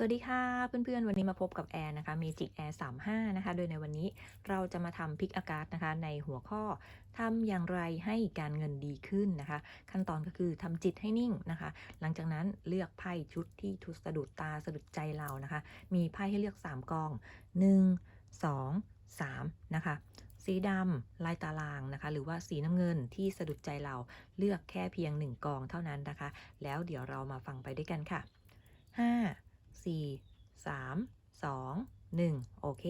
สวัสดีค่ะเพื่อนๆ วันนี้มาพบกับแอร์นะคะ Magic Air 35 นะคะ โดยในวันนี้เราจะมาทำพิกอากาศนะคะ ในหัวข้อทำอย่างไรให้การเงินดีขึ้นนะคะ ขั้นตอนก็คือทำจิตให้นิ่งนะคะ หลังจากนั้นเลือกไพ่ชุดที่ทุสะดุดตาสะดุดใจเรานะคะ มีไพ่ให้เลือก 3 กอง 1 2 3 นะคะสีดำลายตารางนะคะ หรือว่าสีน้ำเงินที่สะดุดใจเราเลือกแค่เพียง 1 กองเท่านั้นนะคะ แล้วเดี๋ยวเรามาฟังไปด้วยกันค่ะ 5 4 3 2 1 โอเค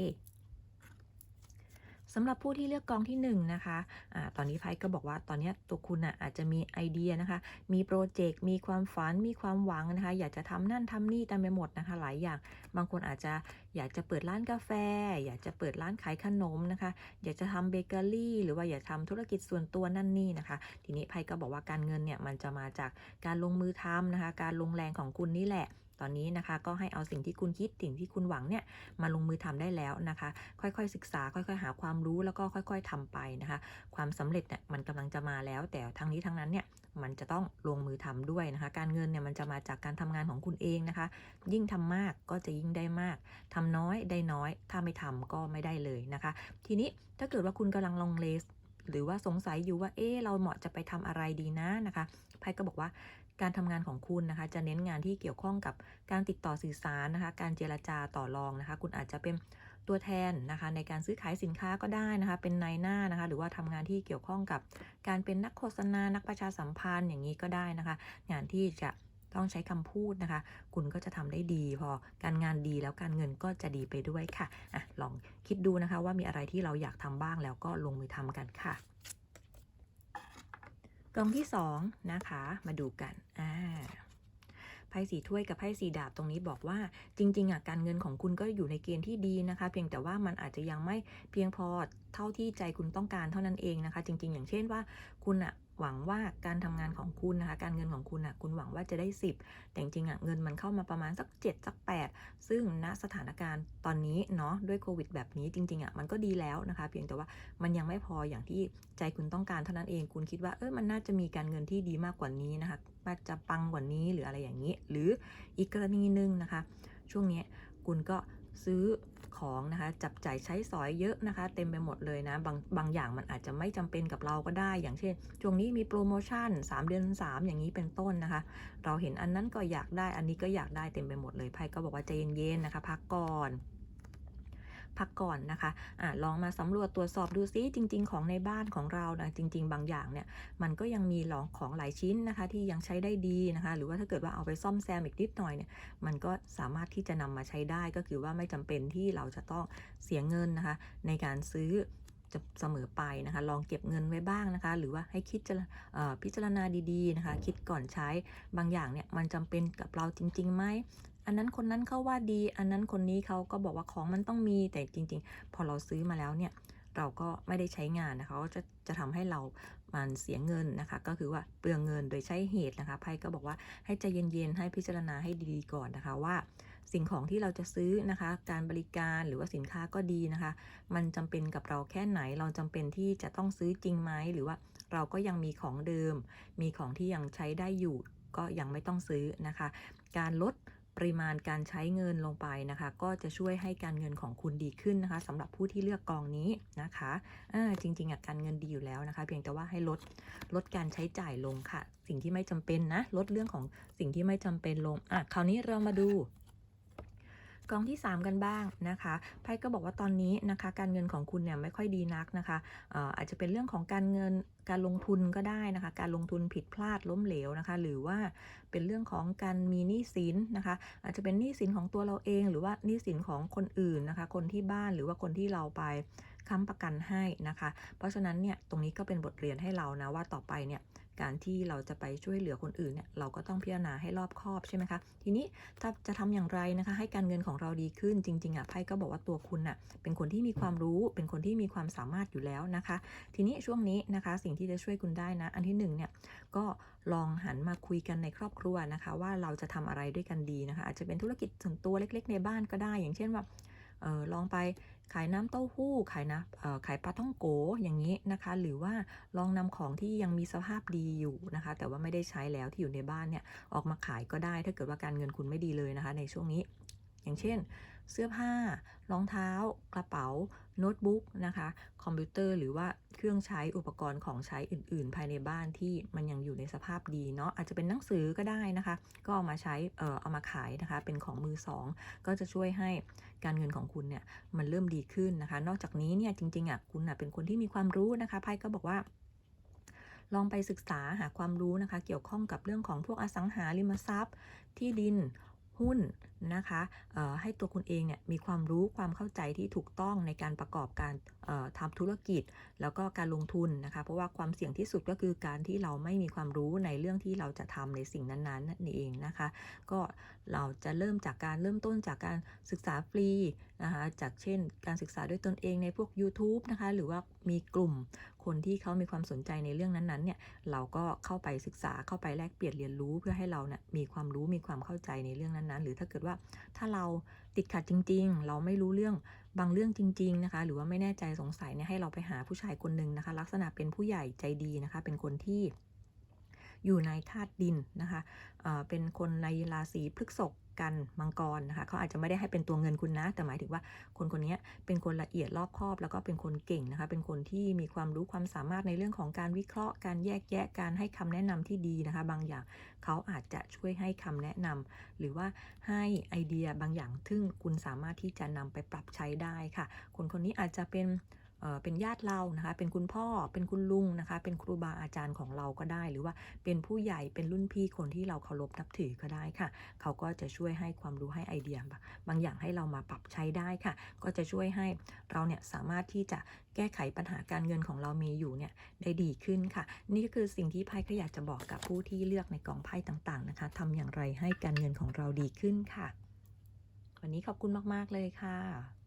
สำหรับผู้ที่เลือกกองที่ 1 นะคะอะตอนนี้ไพ่ก็บอกว่าตอนนี้ตัวคุณอะอาจจะมีไอเดียนะคะ มีโปรเจกต์ มีความฝัน มีความหวังนะคะ อยากจะทำนั่นทำนี่ต็มไปหมดนะคะ หลายอย่าง บางคนอาจจะอยากจะเปิดร้านกาแฟ อยากจะเปิดร้านขายขนมนะคะ อยากจะทำเบเกอรี่ หรือว่าอยากทำธุรกิจส่วนตัวนั่นนี่นะคะ ทีนี้ไพ่ก็บอกว่าการเงินเนี่ยมันจะมาจากการลงมือทำนะคะ การลงแรงของคุณนี่แหละ ตอนนี้นะคะ ก็ให้เอาสิ่งที่คุณคิดสิ่งที่คุณหวังเนี่ยมาลงมือทำได้แล้วนะคะ ค่อยๆศึกษา ค่อยๆ หาความรู้แล้วก็ค่อย ๆทำไปนะคะ ความสำเร็จเนี่ยมันกำลังจะมาแล้ว แต่ทั้งนี้ทั้งนั้นเนี่ยมันจะต้องลงมือทำด้วยนะคะ การเงินเนี่ยมันจะมาจากการทำงานของคุณเองนะคะ ยิ่งทำมากก็จะยิ่งได้มากทำน้อยได้น้อย ถ้าไม่ทำก็ไม่ได้เลยนะคะ ทีนี้ถ้าเกิดว่าคุณกำลังลงเลสหรือว่าสงสัยอยู่ว่า เอ๊เราเหมาะจะไปทำอะไรดีนะนะคะไพ่ก็บอกว่า การทำงานของคุณนะคะ จะเน้นงานที่เกี่ยวข้องกับการติดต่อสื่อสารนะคะ การเจรจาต่อรองนะคะ คุณอาจจะเป็นตัวแทนนะคะในการซื้อขายสินค้าก็ได้นะคะ เป็นนายหน้านะคะ หรือว่าทำงานที่เกี่ยวข้องกับการเป็นนักโฆษณา นักประชาสัมพันธ์อย่างนี้ก็ได้นะคะ งานที่จะต้องใช้คำพูดนะคะ คุณก็จะทำได้ดี พอการงานดีแล้วการเงินก็จะดีไปด้วยค่ะอะลองคิดดูนะคะว่ามีอะไรที่เราอยากทำบ้างแล้วก็ลงมือทำกันค่ะ กองที่สองนะคะ มาดูกันอ่าไพ่สีถ้วยกับไพ่สีดาบตรงนี้บอกว่าจริงๆอะการเงินของคุณก็อยู่ในเกณฑ์ที่ดีนะคะ เพียงแต่ว่ามันอาจจะยังไม่เพียงพอเท่าที่ใจคุณต้องการเท่านั้นเองนะคะ จริง ๆ อย่างเช่นว่าคุณอะ หวังว่าการทำงานของคุณนะคะ การเงินของคุณอะคุณหวังว่าจะได้ 10 แต่จริงๆอะเงินมันเข้ามาประมาณสัก 7 สัก 8 ซึ่งณสถานการณ์ตอนนี้เนาะด้วยโควิดแบบนี้จริงๆอะมันก็ดีแล้วนะคะ เพียงแต่ว่ามันยังไม่พออย่างที่ใจคุณต้องการเท่านั้นเองคุณคิดว่าเออมันน่าจะมีการเงินที่ดีมากกว่านี้นะคะน่าจะปังกว่านี้หรืออะไรอย่างนี้ หรืออีกกรณีหนึ่งนะคะ ช่วงนี้คุณก็ ซื้อของนะคะจับจ่ายใช้สอยเยอะนะคะ เต็มไปหมดเลยนะบางบางอย่างมันอาจจะไม่จำเป็นกับเราก็ได้ อย่างเช่นช่วงนี้มีโปรโมชั่น 3 เดือน 3 อย่างนี้เป็นต้นนะคะ เราเห็นอันนั้นก็อยากได้อันนี้ก็อยากได้เต็มไปหมดเลยไพ่ก็บอกว่าใจเย็นๆนะคะ พักก่อน พักก่อนนะคะอะลองมาสำรวจตรวจสอบดูซิจริง ๆ ของในบ้านของเรานะจริง ๆ บางอย่างเนี่ยมันก็ยังมีหลองของหลายชิ้นนะคะ ที่ยังใช้ได้ดีนะคะ หรือว่าถ้าเกิดว่าเอาไปซ่อมแซมอีกนิดหน่อยเนี่ยมันก็สามารถที่จะนำมาใช้ได้ก็คือว่าไม่จำเป็นที่เราจะต้องเสียเงินนะคะ ในการซื้อจะเสมอไปนะคะ ลองเก็บเงินไว้บ้างนะคะ หรือว่าให้คิดจะพิจารณาดีๆนะคะ คิดก่อนใช้บางอย่างเนี่ยมันจำเป็นกับเราจริงๆไหม อันนั้นคนนั้นเขาว่าดี อันนั้นคนนี้เขาก็บอกว่าของมันต้องมีแต่จริง ๆ พอเราซื้อมาแล้วเนี่ยเราก็ไม่ได้ใช้งานนะคะก็จะจะทำให้เรามันเสียเงินนะคะ ก็คือว่าเปลืองเงินโดยใช้เหตุนะคะไพ่ก็บอกว่าให้ใจเย็นๆให้พิจารณาให้ดีๆก่อนนะคะว่า สิ่งของที่เราจะซื้อนะคะ การบริการหรือว่าสินค้าก็ดีนะคะ มันจำเป็นกับเราแค่ไหนเราจำเป็นที่จะต้องซื้อจริงไหมหรือว่าเราก็ยังมีของเดิม มีของที่ยังใช้ได้อยู่ ก็ยังไม่ต้องซื้อนะคะ การลด ปริมาณการใช้เงินลงไปนะคะ ก็จะช่วยให้การเงินของคุณดีขึ้นนะคะสำหรับผู้ที่เลือกกองนี้นะคะอ่าจริงๆอะการเงินดีอยู่แล้วนะคะ เพียงแต่ว่าให้ลดลดการใช้จ่ายลงค่ะ สิ่งที่ไม่จำเป็นนะลดเรื่องของสิ่งที่ไม่จำเป็นลงอะคราวนี้เรามาดู กองที่ 3 กันบ้างนะคะไพ่ก็บอกว่าตอนนี้นะคะการเงินของคุณเนี่ยไม่ค่อยดีนักนะคะเอ่ออาจจะเป็นเรื่องของการเงินการลงทุนก็ได้นะคะ การลงทุนผิดพลาดล้มเหลวนะคะ หรือว่าเป็นเรื่องของการมีหนี้สินนะคะ อาจจะเป็นหนี้สินของตัวเราเอง หรือว่าหนี้สินของคนอื่นนะคะ คนที่บ้านหรือว่าคนที่เราไปค้ำประกันให้นะคะ เพราะฉะนั้นเนี่ยตรงนี้ก็เป็นบทเรียนให้เรานะว่าต่อไปเนี่ย การที่เราจะไปช่วยเหลือคนอื่นเนี่ยเราก็ต้องพิจารณาให้รอบคอบใช่ไหมคะทีนี้ถ้าจะทำอย่างไรนะคะ ให้การเงินของเราดีขึ้นจริงๆอะไพ่ก็บอกว่าตัวคุณน่ะเป็นคนที่มีความรู้เป็นคนที่มีความสามารถอยู่แล้วนะคะ ทีนี้ช่วงนี้นะคะสิ่งที่จะช่วยคุณได้นะ อันที่หนึ่งเนี่ยก็ลองหันมาคุยกันในครอบครัวนะคะ ว่าเราจะทำอะไรด้วยกันดีนะคะ อาจจะเป็นธุรกิจส่วนตัวเล็ก ๆ ในบ้านก็ได้ อย่างเช่นว่า ออลองไปขายน้ำเต้าหู้ขายนะขายปลาท่องโกอย่างนี้นะคะ หรือว่าลองนำของที่ยังมีสภาพดีอยู่นะคะ แต่ว่าไม่ได้ใช้แล้วที่อยู่ในบ้านเนี่ยออกมาขายก็ได้ ถ้าเกิดว่าการเงินคุณไม่ดีเลยนะคะ ในช่วงนี้ อย่างเช่น เสื้อผ้ารองเท้ากระเป๋า โน้ตบุ๊กนะคะ คอมพิวเตอร์หรือว่าเครื่องใช้อุปกรณ์ของใช้อื่น ๆ ภายในบ้านที่มันยังอยู่ในสภาพดีเนาะอาจจะเป็นหนังสือก็ได้นะคะ ก็เอามาใช้เอ่อเอามาขายนะคะ เป็นของมือสองก็จะช่วยให้การเงินของคุณเนี่ยมันเริ่มดีขึ้นนะคะ นอกจากนี้เนี่ยจริงๆอะคุณอะเป็นคนที่มีความรู้นะคะไพ่ก็บอกว่าลองไปศึกษาหาความรู้นะคะ เกี่ยวข้องกับเรื่องของพวกอสังหาริมทรัพย์ ที่ดิน หุ้น นะคะให้ตัวคุณเองเนี่ยมีความรู้ความเข้าใจที่ถูกต้องในการประกอบการเอ่อทำธุรกิจ แล้วก็การลงทุนนะคะเพราะว่าความเสี่ยงที่สุดก็คือการที่เราไม่มีความรู้ในเรื่องที่เราจะทำในสิ่งนั้นๆนั่นเองนะคะ ก็เราจะเริ่มจากการเริ่มต้นจากการศึกษาฟรีนะคะจากเช่น การศึกษาด้วยตนเองในพวก YouTube นะคะหรือว่ามีกลุ่มคนที่เขามีความสนใจในเรื่องนั้นๆเนี่ยเราก็เข้าไปศึกษาเข้าไปแลกเปลี่ยนเรียนรู้เพื่อให้เราเนี่ยมีความรู้มีความเข้าใจในเรื่องนั้นๆ หรือถ้าเกิดว่าถ้าเราติดขัดจริง ๆ เราไม่รู้เรื่องบางเรื่องจริง ๆ นะคะ หรือว่าไม่แน่ใจสงสัยเนี่ยให้เราไปหาผู้ชายคนหนึ่งนะคะ ลักษณะเป็นผู้ใหญ่ใจดีนะคะ เป็นคนที่ อยู่ในธาตุดินนะคะเป็นคนในราศีพฤกษภกันมังกรนะคะเขาอาจจะไม่ได้ให้เป็นตัวเงินคุณนะ แต่หมายถึงว่าคนคนนี้เป็นคนละเอียดรอบคอบ แล้วก็เป็นคนเก่งนะคะ เป็นคนที่มีความรู้ความสามารถในเรื่องของการวิเคราะห์ การแยกแยะ การให้คำแนะนำที่ดีนะคะ บางอย่างเขาอาจจะช่วยให้คำแนะนำหรือว่าให้ไอเดียบางอย่าง ซึ่งคุณสามารถที่จะนำไปปรับใช้ได้ค่ะ คนคนนี้อาจจะเป็น เป็นญาติเรานะคะ เป็นคุณพ่อ เป็นคุณลุงนะคะ เป็นครูบาอาจารย์ของเราก็ได้ หรือว่าเป็นผู้ใหญ่ เป็นรุ่นพี่คนที่เราเคารพนับถือก็ได้ค่ะ เขาก็จะช่วยให้ความรู้ให้ไอเดียบางอย่างให้เรามาปรับใช้ได้ค่ะ ก็จะช่วยให้เราเนี่ยสามารถที่จะแก้ไขปัญหาการเงินของเรามีอยู่เนี่ยได้ดีขึ้นค่ะ นี่ก็คือสิ่งที่ไพ่ก็อยากจะบอกกับผู้ที่เลือกในกองไพ่ต่างๆนะคะทำอย่างไรให้การเงินของเราดีขึ้นค่ะ วันนี้ขอบคุณมากๆเลยค่ะ